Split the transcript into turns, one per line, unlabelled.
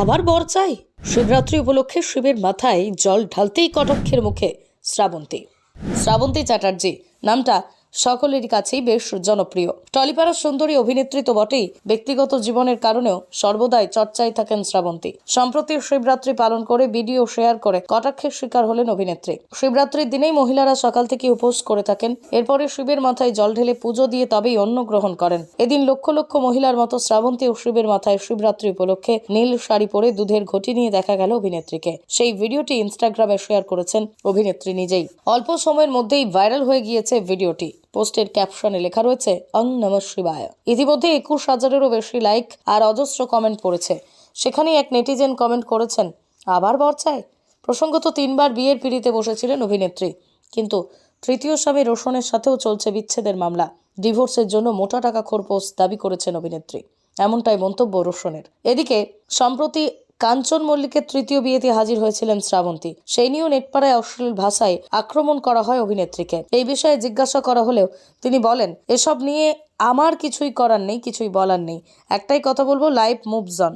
আবার বর চাই? শিবরাত্রি উপলক্ষে শিবের মাথায় জল ঢালতেই কটক্ষের মুখে শ্রাবন্তী। শ্রাবন্তী চ্যাটার্জি, নামটা সকলেরই কাছেই বেশ জনপ্রিয়। টলিপাড়ার সুন্দরী অভিনেত্রী তো বটেই। ব্যক্তিগত জীবনের কারণেও সর্বদাই চর্চায় থাকেন শ্রাবন্তী। সম্প্রতি শিবরাত্রি পালন করে ভিডিও শেয়ার করে কটাক্ষের শিকার হলেন অভিনেত্রী। শিবরাত্রির দিনেই মহিলারা সকাল থেকে উপোস করে থাকেন। এরপরে শিবের মাথায় জল ঢেলে পুজো দিয়ে তবেই অন্ন গ্রহণ করেন। এদিন লক্ষ লক্ষ মহিলার মতো শ্রাবন্তী ও শিবের মাথায় শিবরাত্রি উপলক্ষে নীল শাড়ি পরে দুধের ঘটি নিয়ে দেখা গেল অভিনেত্রীকে। সেই ভিডিওটি ইনস্টাগ্রামে শেয়ার করেছেন অভিনেত্রী নিজেই। অল্প সময়ের মধ্যেই ভাইরাল হয়ে গিয়েছে ভিডিওটি। পোস্টের ক্যাপশনে লেখা রয়েছে, অং নম শিবায়। ইতিমধ্যে একুশ হাজারেরও বেশি লাইক আর অজস্র কমেন্ট পড়েছে। সেখানেই এক নেটিজেন কমেন্ট করেছেন, আবার বর চায় প্রসঙ্গত তিনবার বিয়ের পিড়িতে বসেছিলেন অভিনেত্রী। কিন্তু তৃতীয় স্বামী রোশনের সাথেও চলছে বিচ্ছেদের মামলা। ডিভোর্সের জন্য মোটা টাকা খোরপোশ দাবি করেছেন অভিনেত্রী। এমনটাই মন্তব্য রোশনের। এদিকে, সম্প্রতি কাঞ্চন মল্লিকের তৃতীয় বিয়েতে হাজির হয়েছিলেন শ্রাবন্তী। সেই নিয়েও নেটপাড়ায় অশ্লীল ভাষায় আক্রমণ করা হয় অভিনেত্রীকে। এই বিষয়ে জিজ্ঞাসা করা হলেও তিনি বলেন, এসব নিয়ে আমার কিছুই করার নেই, কিছুই বলার নেই। একটাই কথা বলব লাইভ মুভজন